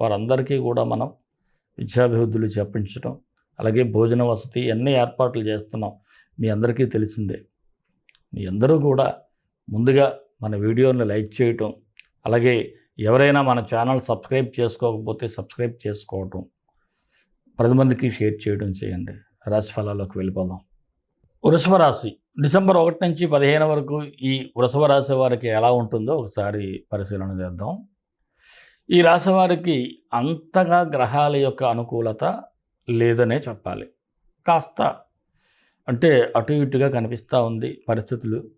వారందరికీ కూడా మనం విద్యాభివృద్ధులు చెప్పించడం అలాగే భోజన వసతి అన్ని ఏర్పాట్లు చేస్తున్నాం. మీ అందరికీ తెలిసిందే. మీ అందరూ కూడా ముందుగా మన వీడియోని లైక్ చేయటం అలాగే ఎవరైనా మన ఛానల్ సబ్స్క్రైబ్ చేసుకోకపోతే సబ్స్క్రైబ్ చేసుకోవటం పది మందికి షేర్ చేయడం చేయండి. రాశి ఫలాల్లోకి వెళ్ళిపోదాం. వృషభ రాశి. డిసెంబర్ ఒకటి నుంచి పదిహేను వరకు ఈ వృషభ రాశి వారికి ఎలా ఉంటుందో ఒకసారి పరిశీలన చేద్దాం. ఈ రాశివారికి అంతగా గ్రహాల యొక్క అనుకూలత లేదనే చెప్పాలి. కాస్త అంటే అటు ఇటుగా కనిపిస్తూ ఉంది పరిస్థితులు.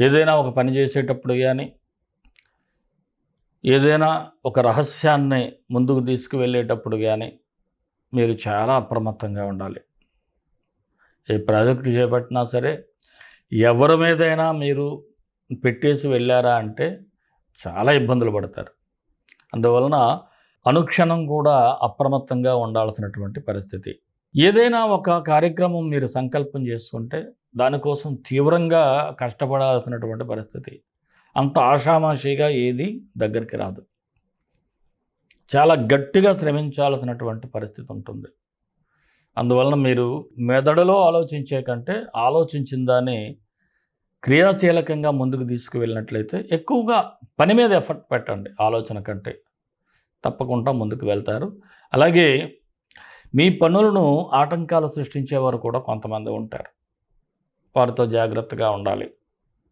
ఏదైనా ఒక పని చేసేటప్పుడు కానీ ఏదైనా ఒక రహస్యాన్ని ముందుకు తీసుకువెళ్ళేటప్పుడు కానీ మీరు చాలా అప్రమత్తంగా ఉండాలి. ఏ ప్రాజెక్టు చేపట్టినా సరే ఎవరి మీదైనా మీరు పెట్టేసి వెళ్ళారా అంటే చాలా ఇబ్బందులు పడతారు. అందువలన అనుక్షణం కూడా అప్రమత్తంగా ఉండాల్సినటువంటి పరిస్థితి. ఏదైనా ఒక కార్యక్రమం మీరు సంకల్పం చేసుకుంటే దానికోసం తీవ్రంగా కష్టపడాల్సినటువంటి పరిస్థితి. అంత ఆషామాషిగా ఏది దగ్గరికి రాదు. చాలా గట్టిగా శ్రమించాల్సినటువంటి పరిస్థితి ఉంటుంది. అందువలన మీరు మెదడులో ఆలోచించే కంటే ఆలోచించిందానే క్రియాశీలకంగా ముందుకు తీసుకువెళ్ళినట్లయితే ఎక్కువగా పని మీద ఎఫర్ట్ పెట్టండి ఆలోచన కంటే. తప్పకుండా ముందుకు వెళ్తారు. అలాగే మీ పనులను ఆటంకాలు సృష్టించేవారు కూడా కొంతమంది ఉంటారు. వారితో జాగ్రత్తగా ఉండాలి.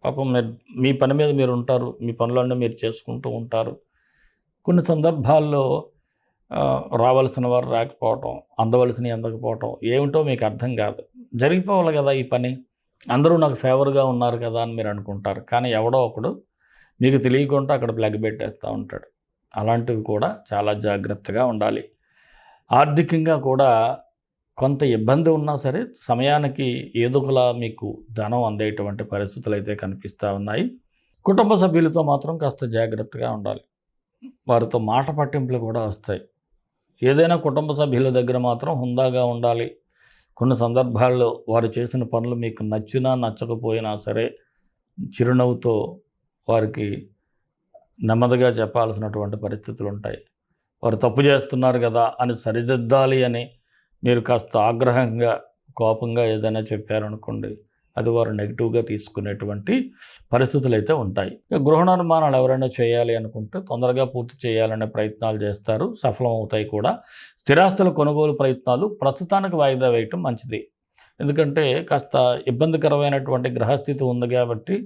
పాపం మీరు మీ పని మీద మీరు ఉంటారు మీ పనులన్నీ మీరు చేసుకుంటూ ఉంటారు. కొన్ని సందర్భాల్లో రావాల్సిన వారు రాకపోవటం అందవలసినవి అందకపోవటం ఏమిటో మీకు అర్థం కాదు. జరిగిపోవాలి కదా ఈ పని. అందరూ నాకు ఫేవర్గా ఉన్నారు కదా అని మీరు అనుకుంటారు. కానీ ఎవడో ఒకడు మీకు తెలియకుండా అక్కడ ప్లగ్ పెట్టేస్తూ ఉంటాడు. అలాంటివి కూడా చాలా జాగ్రత్తగా ఉండాలి. ఆర్థికంగా కూడా కొంత ఇబ్బంది ఉన్నా సరే సమయానికి ఏదోకలా మీకు ధనం అందేటువంటి పరిస్థితులు అయితే కనిపిస్తూ ఉన్నాయి. కుటుంబ సభ్యులతో మాత్రం కాస్త జాగ్రత్తగా ఉండాలి. వారితో మాట పట్టింపులు కూడా వస్తాయి. ఏదైనా కుటుంబ సభ్యుల దగ్గర మాత్రం హుందాగా ఉండాలి. కొన్ని సందర్భాల్లో వారు చేసిన పనులు మీకు నచ్చినా నచ్చకపోయినా సరే చిరునవ్వుతో వారికి నెమ్మదిగా చెప్పాల్సినటువంటి పరిస్థితులు ఉంటాయి. వారు తప్పు చేస్తున్నారు కదా అని సరిదిద్దాలి అని మీరు కాస్త ఆగ్రహంగా కోపంగా ఏదైనా చెప్పారనుకోండి అది వారు నెగిటివ్గా తీసుకునేటువంటి పరిస్థితులు అయితే ఉంటాయి. ఇక గృహ నిర్మాణాలు ఎవరైనా చేయాలి అనుకుంటే తొందరగా పూర్తి చేయాలనే ప్రయత్నాలు చేస్తారు. సఫలం అవుతాయి కూడా. స్థిరాస్తుల కొనుగోలు ప్రయత్నాలు ప్రస్తుతానికి వాయిదా వేయటం మంచిది. ఎందుకంటే కాస్త ఇబ్బందికరమైనటువంటి గ్రహస్థితి ఉంది కాబట్టి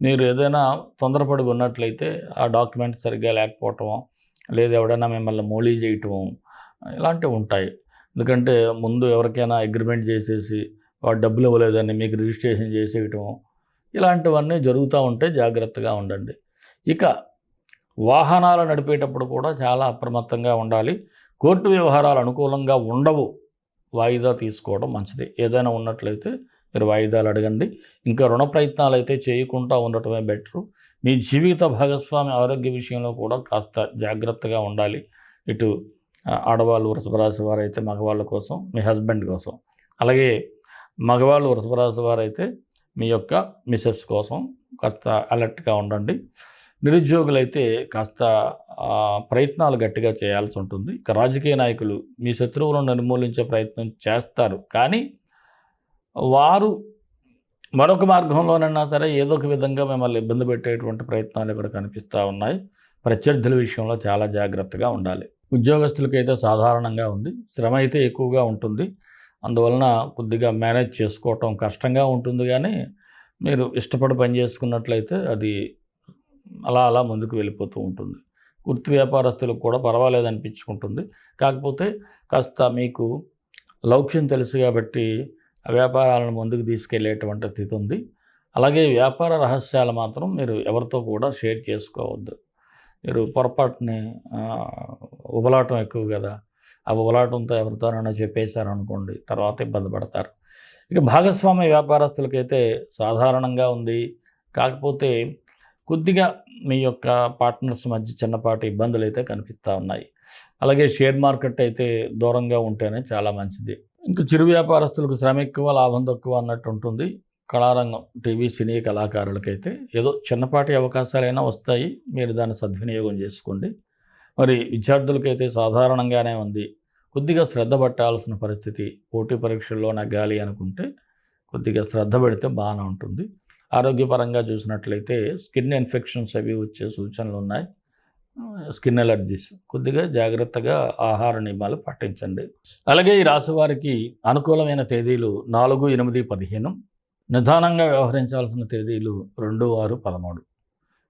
మీరు ఏదైనా తొందరపడి ఉన్నట్లయితే ఆ డాక్యుమెంట్ సరిగ్గా లేకపోవటం లేదా ఎవడైనా మిమ్మల్ని మోళీ చేయటం ఇలాంటివి ఉంటాయి. ఎందుకంటే ముందు ఎవరికైనా అగ్రిమెంట్ చేసేసి వాడు డబ్బులు ఇవ్వలేదని మీకు రిజిస్ట్రేషన్ చేసేయటం ఇలాంటివన్నీ జరుగుతూ ఉంటే జాగ్రత్తగా ఉండండి. ఇక వాహనాలు నడిపేటప్పుడు కూడా చాలా అప్రమత్తంగా ఉండాలి. కోర్టు వ్యవహారాలు అనుకూలంగా ఉండవు. వాయిదా తీసుకోవడం మంచిది. ఏదైనా ఉన్నట్లయితే మీరు వాయిదాలు అడగండి. ఇంకా రుణ ప్రయత్నాలు అయితే చేయకుండా ఉండటమే బెటరు. మీ జీవిత భాగస్వామి ఆరోగ్య విషయంలో కూడా కాస్త జాగ్రత్తగా ఉండాలి. ఇటు ఆడవాళ్ళు వృషభ వారైతే మగవాళ్ళ కోసం మీ హస్బెండ్ కోసం. అలాగే మగవాళ్ళు వృషభరాశి వారు అయితే మీ యొక్క మిసెస్ కోసం కాస్త అలర్ట్గా ఉండండి. నిరుద్యోగులైతే కాస్త ప్రయత్నాలు గట్టిగా చేయాల్సి ఉంటుంది. ఇక రాజకీయ నాయకులు మీ శత్రువులను నిర్మూలించే ప్రయత్నం చేస్తారు. కానీ వారు మరొక మార్గంలోనైనా సరే ఏదో ఒక విధంగా మిమ్మల్ని ఇబ్బంది పెట్టేటువంటి ప్రయత్నాలు ఇక్కడ కనిపిస్తూ ఉన్నాయి. ప్రత్యర్థుల విషయంలో చాలా జాగ్రత్తగా ఉండాలి. ఉద్యోగస్తులకైతే సాధారణంగా ఉంది. శ్రమ అయితే ఎక్కువగా ఉంటుంది. అందువలన కొద్దిగా మేనేజ్ చేసుకోవటం కష్టంగా ఉంటుంది కానీ మీరు ఇష్టపడి పని చేసుకున్నట్లయితే అది అలా అలా ముందుకు వెళ్ళిపోతూ ఉంటుంది. వృత్తి వ్యాపారస్తులకు కూడా పర్వాలేదు అనిపించుకుంటుంది. కాకపోతే కాస్త మీకు లౌక్యం తెలుసు కాబట్టి ఆ వ్యాపారాలను ముందుకు తీసుకెళ్ళేటువంటి స్థితి ఉంది. అలాగే వ్యాపార రహస్యాలు మాత్రం మీరు ఎవరితో కూడా షేర్ చేసుకోవద్దు. మీరు పొరపాటుని ఉబలాటం ఎక్కువ కదా. ఆ ఉలాటంతో ఎవరితోనైనా చెప్పేశారనుకోండి తర్వాత ఇబ్బంది పడతారు. ఇక భాగస్వామ్య వ్యాపారస్తులకైతే సాధారణంగా ఉంది. కాకపోతే కొద్దిగా మీ యొక్క పార్ట్నర్స్ మధ్య చిన్నపాటి ఇబ్బందులు అయితే కనిపిస్తూ ఉన్నాయి. అలాగే షేర్ మార్కెట్ అయితే దూరంగా ఉంటేనే చాలా మంచిది. ఇంకా చిరు వ్యాపారస్తులకు శ్రమ ఎక్కువ లాభం తక్కువ అన్నట్టు ఉంటుంది. కళారంగం టీవీ సినీ కళాకారులకైతే ఏదో చిన్నపాటి అవకాశాలైనా వస్తాయి. మీరు దాన్ని సద్వినియోగం చేసుకోండి. మరి విద్యార్థులకైతే సాధారణంగానే ఉంది. కొద్దిగా శ్రద్ధ పట్టాల్సిన పరిస్థితి పోటీ పరీక్షల్లో నగ్గాలి అనుకుంటే కొద్దిగా శ్రద్ధ పెడితే బాగానే ఉంటుంది. ఆరోగ్యపరంగా చూసినట్లయితే స్కిన్ ఇన్ఫెక్షన్స్ అవి వచ్చే సూచనలు ఉన్నాయి. స్కిన్ ఎలర్జీస్ కొద్దిగా జాగ్రత్తగా ఆహార నియమాలు పాటించండి. అలాగే ఈ రాశి వారికి అనుకూలమైన తేదీలు నాలుగు ఎనిమిది పదిహేను. నిదానంగా వ్యవహరించాల్సిన తేదీలు రెండు ఆరు పదమూడు.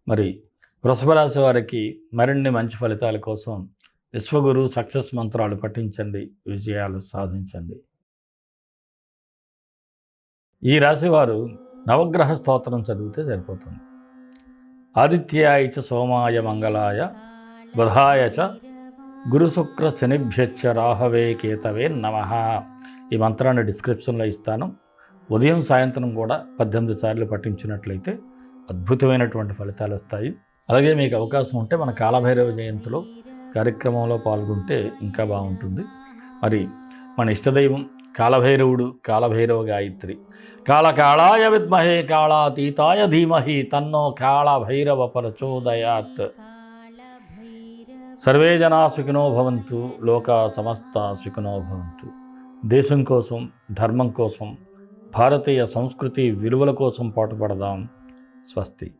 మరి వృషభరాశి వారికి మరిన్ని మంచి ఫలితాల కోసం విశ్వగురు సక్సెస్ మంత్రాలు పఠించండి విజయాలు సాధించండి. ఈ రాశివారు నవగ్రహ స్తోత్రం చదివితే సరిపోతుంది. ఆదిత్యాయ చ సోమాయ మంగళాయ బుధాయ చ గురుశుక్ర శనిభ్యచ్చ రాహవే కేతవే నమ. ఈ మంత్రాన్ని డిస్క్రిప్షన్లో ఇస్తాను. ఉదయం సాయంత్రం కూడా పద్దెనిమిది సార్లు పఠించినట్లయితే అద్భుతమైనటువంటి ఫలితాలు వస్తాయి. అలాగే మీకు అవకాశం ఉంటే మన కాలభైరవ జయంతిలో కార్యక్రమంలో పాల్గొంటే ఇంకా బాగుంటుంది. మరి మన ఇష్టదైవం కాలభైరవుడు కాలభైరవ గాయత్రి కాళకాళాయ విద్మహే కాళాతీతాయ ధీమహి తన్నో కాళభైరవ ప్రచోదయాత్. సర్వే జనా సుఖినో భవంతు లోక సమస్త సుఖినో భవంతు. దేశం కోసం ధర్మం కోసం భారతీయ సంస్కృతి విలువల కోసం పాటుపడదాం. స్వస్తి.